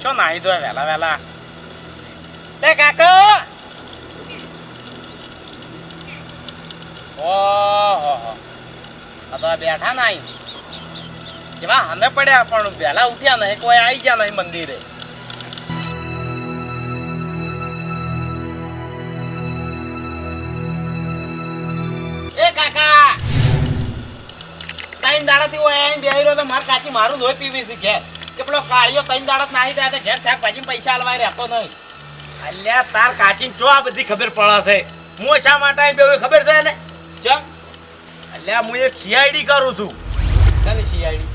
લે એક તો આય છો, નાહી દો વેલા વેલા તે કાકા! ઓહો તો બેઠા નાઈ એવા હાને પડ્યા પણ વહેલા ઉઠ્યા નહીં, કોઈ આવી ગયા નહીં મંદિરે. એ કાકા! ત્રણ દાડાથી હોય અહીં બેહી રહ્યો તો માર કાચી મારું ધોઈ પીવી છે કે પેલો કાળિયો ત્રણ દાડા નાહી જાય તો ઘેર શાકભાજી પૈસા આલવાય રહેતો નહીં. અલ્યા તાર કાચીન ચો આ બધી ખબર પડે છે. હું શા માટે આવી એ ખબર છે ને ચમ? અલ્યા હું એક સીઆઈડી કરું છું. ચાલે સીઆઈડી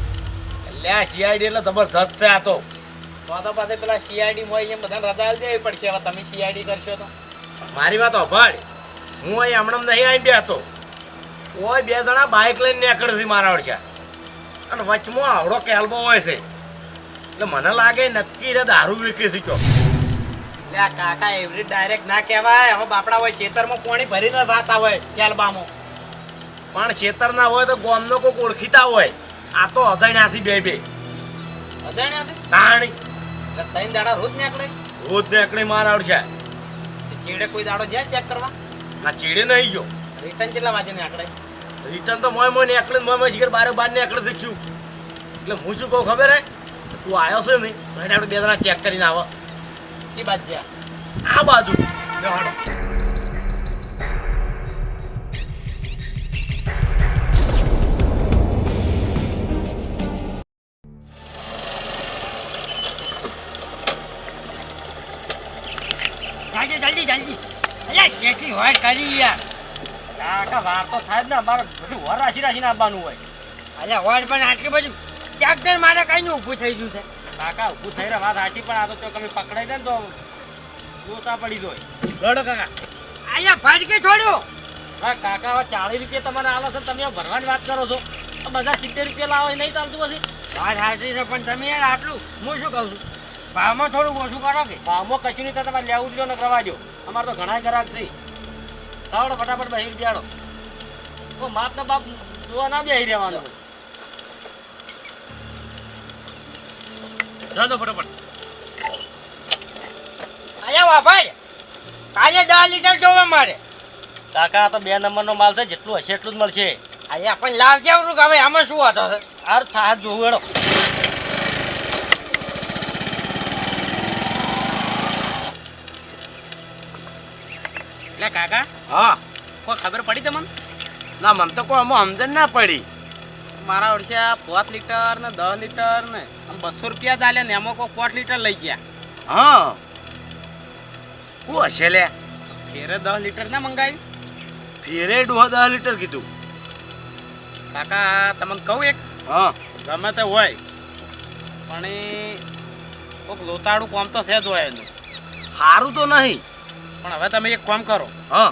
અલ્યા સીઆઈડી એટલે જબરજસ્ત છે આ તો. તો પેલા સીઆઈડી માં એમ બધાને રજા દેવી પડશે. હવે તમે સીઆઈડી કરશો તો. મારી વાત અભાડ. હું અહીં હમણાં નહીં આવીને બેહતો. ઓય બે જણા બાઇક લઈને નીકળે છે મારા વડશે અને વચમાં આવડો કેલ્બો હોય છે. એટલે મને લાગે નક્કી રે દારૂ વેકે છે ચો. એટલે આ કાકા એવરી ડાયરેક્ટ ના કહેવાય. હવે બાપડા હોય ખેતરમાં પાણી ભરીને જાતા હોય કેલબામાં. પણ ખેતરના હોય તો ગોમનો કોઈક ઓળખીતા હોય. આ તો અજાણ્યા છે બે બે. અજાણ્યા તાણી. ત્રણ દાડા રોજ નીકળે? રોજ નીકળે માર ઓળશા ચીડે કોઈ દાડો જાય ચેક કરવા? ના ચીડે નહીં ગયો. રિટર્ન કેટલા વાગે નીકળે? રિટર્ન તો મોય મોય નીકળે મોય મોય શિખર બારે બાર નીકળે શીખ્યું. એટલે હું શું કહું ખબર હે? તું આવ્યો છે ને તો એને આપણે બે જણા ચેક કરીને આવો. એ બાજુ જ્યાં આ? બાજુ. લો હાડો. જલ્દી જલ્દી જલ્દી. કેટલી હોય કરી યાર. કાકા વાર તો થાય ને, અમારે બધું વર રાશી રાશીને આવવાનું હોય. અલ્યા હોય પણ આટલી બધું. ટ્રેક્ટર મારે કઈ ઊભું થઈ ગયું છે. કાકા ઊભું થઈ રહ્યા વાત સાચી પણ આ તો તમે પકડાઈ દે ને તો જોતા પડી જોય. ગડો કાકા. અહીંયા ફટકે છોડ્યો હા કાકા હવે ચાલીસ રૂપિયા તમારે આલો છે તમે ભરવાની વાત કરો છો. બધા સિત્તેર રૂપિયા લાવો એ નહીં ચાલતું હશે વાત સાચી છે પણ તમે યાર આટલું હું શું કહું છું? ભાવમાં થોડું ઓછું કરો કે? ભાવમાં કશું નહીં તમારે લેવું જ લો ને કરવા દો અમારે તો ઘણા ગ્રાહક છે. લાવડો ફટાફટ બહાર જાડો માપ તો બાપ જોવા ના બેહી રહેવાનું. ચાલો ફટાફટ. અલ્યા વાભાઈ કાલે દસ લીટર જોવે મારે. કાકા આ તો બે નંબરનો માલ છે જેટલું હશે એટલું જ મળશે. અહીંયા પણ લાવ કેવું કે હવે આમાં શું હતો છે? અર થાક જોવું એડો એટલે કાકા હા. કોઈ ખબર પડી તમને? ના મને તો કોઈ આમાં સમજણ ના પડી. મારા વર્ષે આ પાંચ લીટર ને દસ લીટર ને બસો રૂપિયા ચાલ્યા ને એમાં કોઈ પાંચ લીટર લઈ ગયા. હા. હું હશે લે? ફેરે દસ લીટર ના મંગાવ્યું ફેરે ડોહા દસ લીટર કીધું. કાકા તમને કહું એક? હા. ગમે તે હોય. પણ કોઈક લોતાડું કોમ તો છે જ હોય એનું. સારું તો નહીં. પણ હવે તમે એક કામ કરો. હા.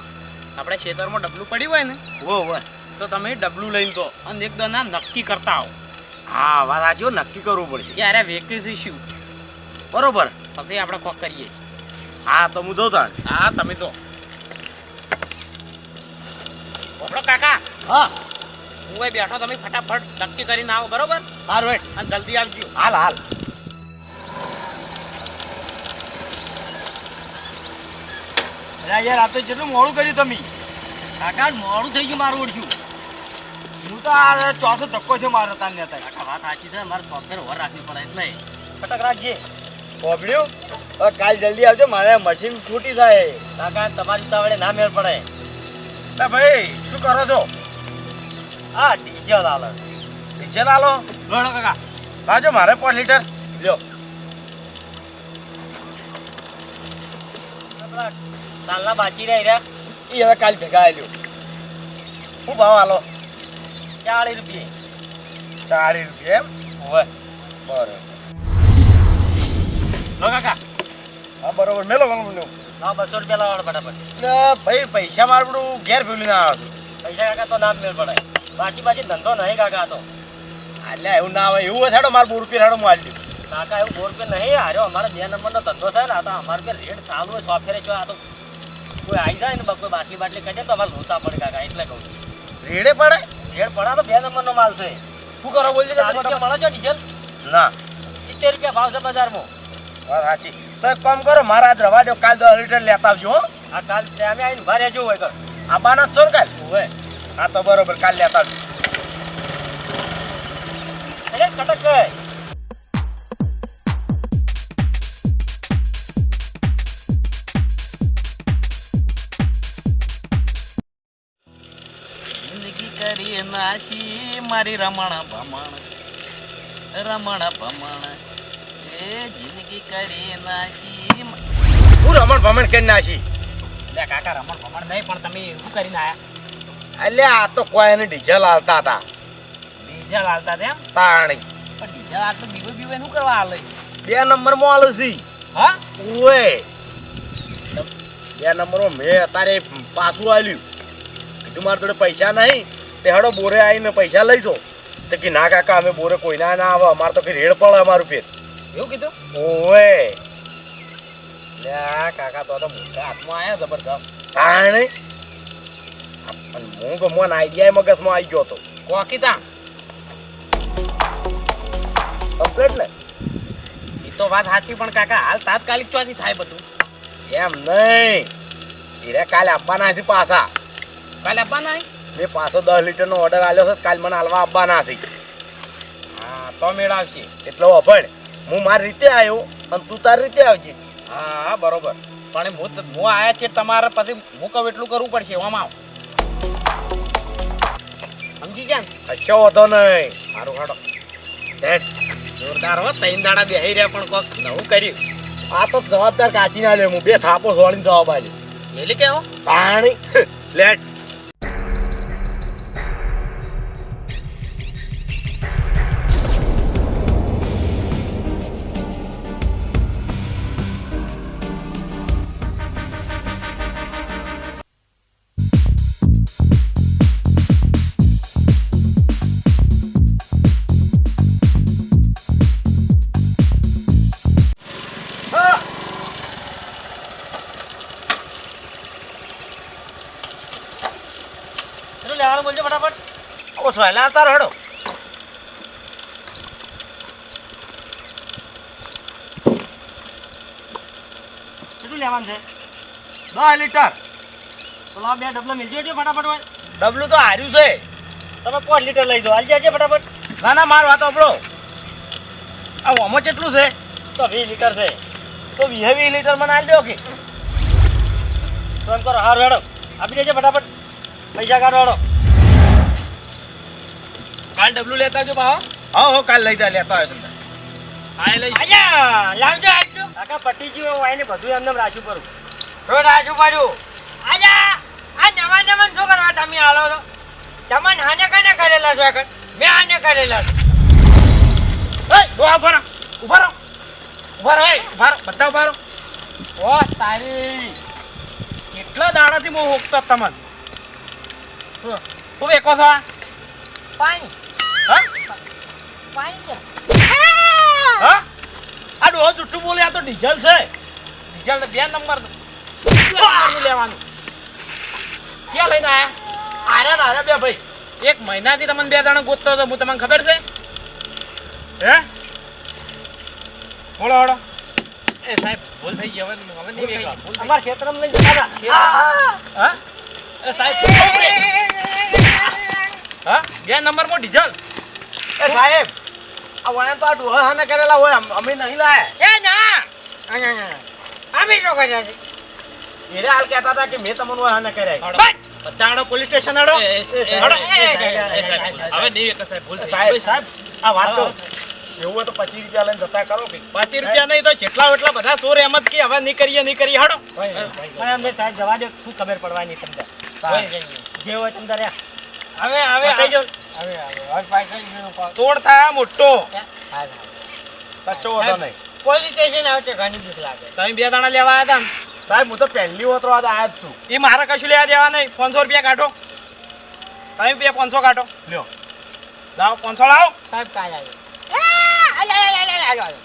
આપણે ખેતરમાં ડબલું પડ્યું હોય ને હો વો તો તમે ડબલું લઈને દો અને એક દોના નક્કી કરતા આવો. હા વાત સાચી નક્કી કરવું પડશે. કે અરે વેકેસી શું બરોબર. પછી આપણે કોક કરીએ. હા તો હું દઉં તાણ. હા તમે દો બોપડો કાકા. હા. હું એ બેઠો તમે ફટાફટ નક્કી કરીને આવો બરોબર? હાર વેટ. અને જલ્દી આવજો. હાલ હાલ. યાર આ તો જેટલું મોડું કર્યું તમે. કાકા મોડું થઈ ગયું મારું ઓળખ્યું હું તો આ ચોથો ધક્કો છે મારો તાન નેતા કાકા વાત સાચી છે મારે સોફ્ટવેર ઓર રાખવી પડે એટલે. ફટક રાખજે. બોબડ્યું હવે કાલ જલ્દી આવજો મારે મશીન ફૂટી થાય કાકા તમારી તાવડે ના મેળ પડે. લે ભાઈ શું કરો છો? હા ડીઝલ આલો. ડીઝલ આલો? ગણો કાકા. લાજો મારે પાંચ લીટર. લ્યો. તાલના કાલના બાકી રહી રહ્યા. એ હવે કાલ ભેગા આવ્યો હું ભાવ આલો? ચાલીસ રૂપિયા. ચાલીસ રૂપિયા એમ? હોય બરોબર. લો કાકા. હા બરોબર. મેલો લો હા બસો રૂપિયા લાવવાનો ફટાફટ. એટલે ભાઈ પૈસા મારું ઘેર ભેલું ના આવે પૈસા કાકા તો ના મેળ પડે બાકી બાકી ધંધો નહીં કાકા તો. એટલે એવું ના આવે એવું હોય થાડો મારે બહુ રૂપિયા થાડો મારી દઉં. કાકા એવું બોર રૂપિયા નહીં હાર્યો અમારે બે નંબરનો ધંધો છે ને આ તો અમારે બે રેટ ચાલુ હોય સોફ્ટવેર છો આ તો કોઈ આવી જાય ને કોઈ બાટલી બાટલી કહે તો અમારે લોચા પડે કાકા એટલે કહું રેડે પડે? રેટ પડા તો બે નંબરનો માલ છે. શું કરો બોલજો મળે છે ડીઝલ ના. સિત્તેર રૂપિયા ભાવ છે બજારમાં. વાત સાચી. તો એક કામ કરો મારા આજ રવા દો કાલ દસ લીટર લેતા આવજો હો. આ કાલ ટાઈમે આવીને ભારે જવું હોય આ બાના ને કાલ? હોય હા તો બરોબર કાલ લેતા આવજો. કટક કરી નાશી મારી રમણ ભમણ રમણ ભમણ એ જિંદગી કરી નાશી હું રમણ ભમણ કરી નાશી લે કાકા રમણ ભમણ નહીં પણ તમે એવું કરીને આયા. એટલે આ તો કોઈ એને ડીઝલ આવતા હતા ડીઝલ હાલતા તેમ તાણી. પણ ડીઝલ આટલું બીવે બીવે શું કરવા હાલે? બે નંબરમાં આલસી હા? ઓએ બે નંબરમાં મેં અત્યારે પાછું આલ્યું. કીધું મારા જોડે પૈસા નહીં. તે હડો બોરે આવીને પૈસા લઈ જો તો કે ના કાકા અમે બોરે કોઈના ના આવે અમારે તો કે રેડ પડે અમારું પેટ. એવું કીધું? ઓવે. કાકા તો તો મોટા હાથમાં આવ્યા જબરજસ્ત. તાણે હું તો મને આઈડિયા મગજમાં આવી ગયો હતો. કોકી તા. કમ્પ્લેટ ને? એ તો વાત સાચી પણ કાકા હાલ તાત્કાલિક ચોથી થાય બધું? એમ નહીં. હીરે કાલે આપવાના છે પાછા. કાલે આપવાના? મેં પાછો દસ લીટરનો ઓર્ડર આલ્યો છે કાલ મને હાલવા આવવાના છે. હા તો મેળવશે. એટલો અભણ. હું મારી રીતે આવ્યો અને તું તારી રીતે આવજે. હા હા બરોબર. પણ હું હું આવ્યા છે તમારે પછી હું કહું એટલું કરવું પડશે એવામાં આવ. સમજી ગયા ને? કશો વાંધો નહીં. મારું હાડો. ધેટ. જોરદાર હો ત્રણ દાડા બેહી રહ્યા પણ કોક નવું કર્યું. આ તો જવાબદાર કાચી ના લે હું બે થાપો સોળીને જવાબ આલ્યો એટલે કેવો પાણી. લેટ. ઓ એટલે તાર હડો. કેટલું લેવાનું છે? દસ લીટર. પેલો આ બે ડબલો મિલજો એટલે ફટાફટ હોય. ડબલું તો હાર્યું છે. તમે પાંચ લીટર લઈ જાઓ. હાલ જજો ફટાફટ. ના ના માર વાતો આપણો આ ઓમો કેટલું છે? તો વીસ લીટર છે. તો વીસ વીસ લીટર મને આલ દો કે. તો કરો હાર વેડો આપી દેજો ફટાફટ. પૈસા કાઢો હેડો કાલ ડબલું લેતા જો ભાવ હા હો કાલ લઈ જા લેતા હોય તમને. હા લઈ આયા લાવજો આટલું કાકા પટીજી હું આઈને બધું એમને રાજુ કરું તો રાજુ બાજુ આયા આ નવા નવા શું કરવા તમે આલો છો? તમને હાને કને કરેલા છો આગળ? મેં હાને કરેલા છો. એ દો ઊભા રહો. ઊભા રહો. ઊભા રહો એ ઊભા રહો. બધા ઊભા રહો. ઓ તારી. કેટલા દાડાથી હું હોકતો તમને? તું વેકો છો પાણી. પાણી હા? આ ડોહો જુઠ્ઠું બોલે આ તો ડીઝલ છે. ડીઝલ તો બે નંબર લેવાનું. ક્યાં લઈને આયા? આર્યા ને આર્યા બે ભાઈ. એક મહિનાથી તમને બે દાણા ગોતતો હતો હું તમને ખબર છે? હે? બોલો હોળો એ સાહેબ ભૂલ થઈ ગઈ હવે હવે નહીં વેચવા. ભૂલ થઈ અમારા ક્ષેત્રમાં લઈ જતા હા? એ સાહેબ હા? બે નંબરમાં ડીઝલ. એ સાહેબ આ તો આ ડોહા હાને કરેલા હોય અમે નહીં લાયા. એ ના! અમે શું કર્યા છે? એરે હાલ કહેતા હતા કે મેં તમને હાને કર્યા બસ! પોલીસ સ્ટેશન આડો સાહેબ, હવે નહીં વેચતા સાહેબ ભૂલ સાહેબ સાહેબ આ વાત તો એવું હોય તો પચીસ રૂપિયા લઈને જતા કરો પચીસ રૂપિયા નહીં તો જેટલા એટલા બધા ચોર એમ જ કે હવે નહીં કરીએ નહીં કરીએ. હાડો અમને સાહેબ જવા દો. શું ખબર પડવાની તમને? જે હોય તમને રહ્યા. હવે હવે હવે જાઓ. હવે તોડ થાય મોટો. કચ્ચો હતો નહીં. પોલીસ સ્ટેશન આવશે ઘણી બીક લાગે. તમે બે દાણા લેવા આવ્યા હતા ભાઈ સાહેબ હું તો પહેલી વતરો આજ આયા જ છું. એ મારે કશું લેવા દેવા નહીં. પાંચસો રૂપિયા કાઢો. તમે બે પાંચસો કાઢો. લ્યો. લાવો પાંચસો લાવો. સાહેબ કાલ આવ્યો આ, આય, આય, આય, આય, આય, આય.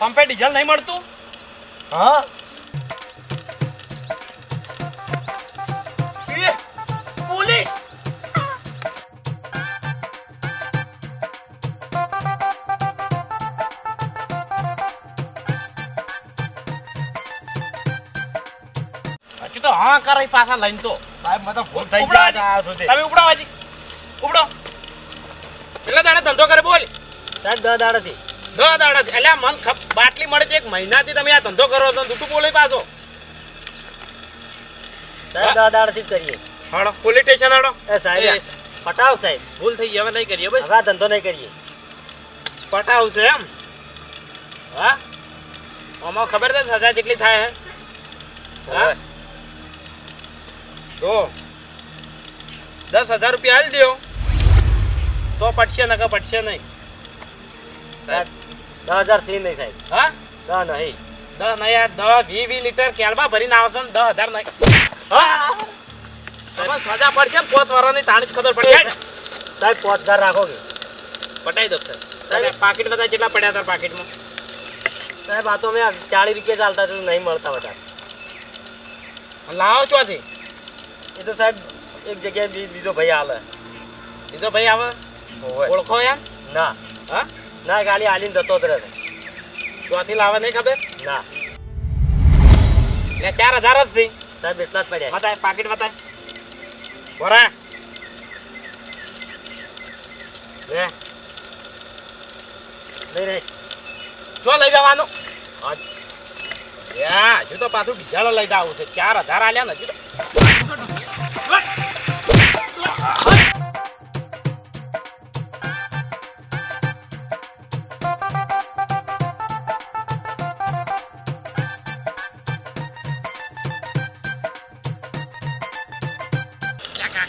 પંપે ડીઝલ નહીં મળતું? હા? હજુ તો હા કરે પાછા લઈને તો. સાહેબ મને ભૂલ થઈ સુધી. તમે ઉપડાવાજી. ઉપડો. એટલે દાડે ધંધો કરે બોલ. સાહેબ દસ દાડાથી. દો દાડાથી. એટલે મન ખપ બાટલી મળે છે એક મહિનાથી તમે આ ધંધો કરો તો દૂટું બોલે પાછો. સાહેબ દસ દાડાથી જ કરીએ. હાડો પોલીસ સ્ટેશન હાડો. એ સાહેબ પટાવ સાહેબ. ભૂલ થઈ ગઈ હવે નહીં કરીએ બસ. હવે આ ધંધો નહીં કરીએ. પટાવ છે એમ? હા? આમાં ખબર છે સજા જેટલી થાય હે? હા? તો દસ હજાર રૂપિયા હાલ દ્યો. તો પટશે નકર પટશે નહીં. સાહેબ દસ હજાર સી નહીં સાહેબ. હા? દસ નહીં. દસ નહીં યાર દસ વી વી લીટર કેળબા ભરીને આવશો ને દસ હજાર નહીં. હા? સજા પડશે ને પોત વાળાની તાણી જ ખબર પડશે સાહેબ પોત હજાર રાખો કે. પટાઈ દો સાહેબ. પાકીટ બધા કેટલા પડ્યા હતા પાકીટમાં? સાહેબ આ તો મેં ચાલીસ રૂપિયા ચાલતા તો નહીં મળતા બધા લાવો ચોથી. એ તો સાહેબ એક જગ્યાએ બી- બીજો ભાઈ આવે બીજો ભાઈ આવે? ઓળખો યાર? ના. હા? ના ખાલી હાલીને જતો જ રહે ચોથી લાવે નહીં ખબર? ના. ને ચાર હજાર જ થઈ સાહેબ એટલા જ પડ્યા. બતાય પાકીટ બતાય. બરા. લે. નહીં રે જો લઈ જવાનું? હજુ તો પાછું બીજાનો લઈ જવું છે. ચાર હજાર આલ્યા ને હજુ તો.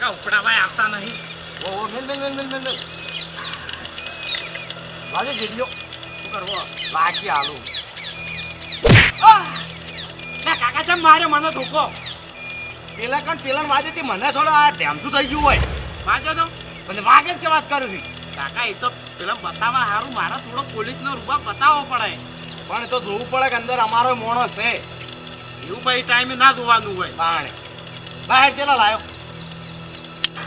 કાકા ઉપડાવાય આવતા નહીં. ઓ મેલ મેલ મેલ મેલ મેલ મેલ. લાગે જેડિયો શું કરવો? લાગી આલુ કાકા જેમ મારે મને ધોકો? પેલા કણ પેલા વાજે થી મને થોડો આ ઢેમસું થઈ ગયું હોય. વાંચો તો? મને વાગે કે વાત કરું છું. કાકા એ તો પેલા બતાવવા સારું મારા થોડો પોલીસનો રૂપા બતાવવો પડે. પણ એ તો જોવું પડે કે અંદર અમારો મોણસ છે. એવું ભાઈ ટાઈમે ના જોવાનું હોય. બાણે. બહાર ચેલા લાયો.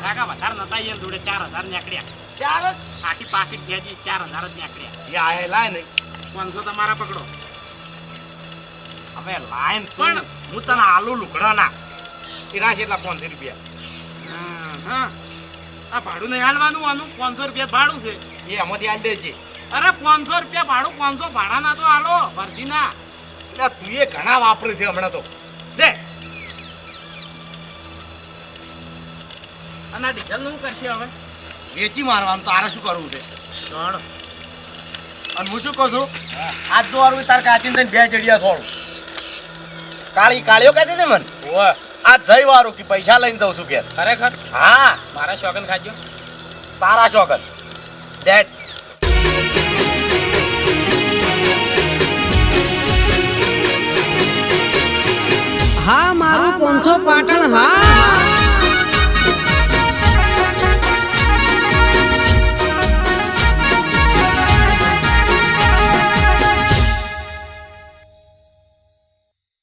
કાકા વધારે નતા એમ જોડે ચાર હજાર નીકળ્યા. ચાર જ? આખી પાકીટ ભેજી ચાર હજાર જ નીકળ્યા. જે આયે લાય નહીં પાંચસો તમારા પકડો. હવે લાઈન પણ- હું તને આલુ લુકડા ના એના છે એટલા પાંચસો રૂપિયા. હા, હા આ ભાડું નહીં હાલવાનું આનું પાંચસો રૂપિયા ભાડું છે. એ એમાંથી હાલ દેજે અરે પાંચસો રૂપિયા ભાડું પાંચસો ભાડાના તો હાલો વર્ધીના. એટલે તું એ ઘણા વાપરે છે હમણાં તો. અને આ ડીઝલનું કરશે હવે? વેચી મારવાનું આરે શું કરવું છે? જાણો અને હું શું કહું છું? આજ જો આરું તાર કાચીને થઈને બે જડિયા છોડું કાળી કાળીઓ કહેતી ને મને? ઓવે. આ જઈ વારું કે પૈસા લઈને જઉં છું ઘેર. ખરેખર? હા. મારા શોખન ખાજો. તારા શોખન દેટ હા મારું પોંચો પાટણ હા.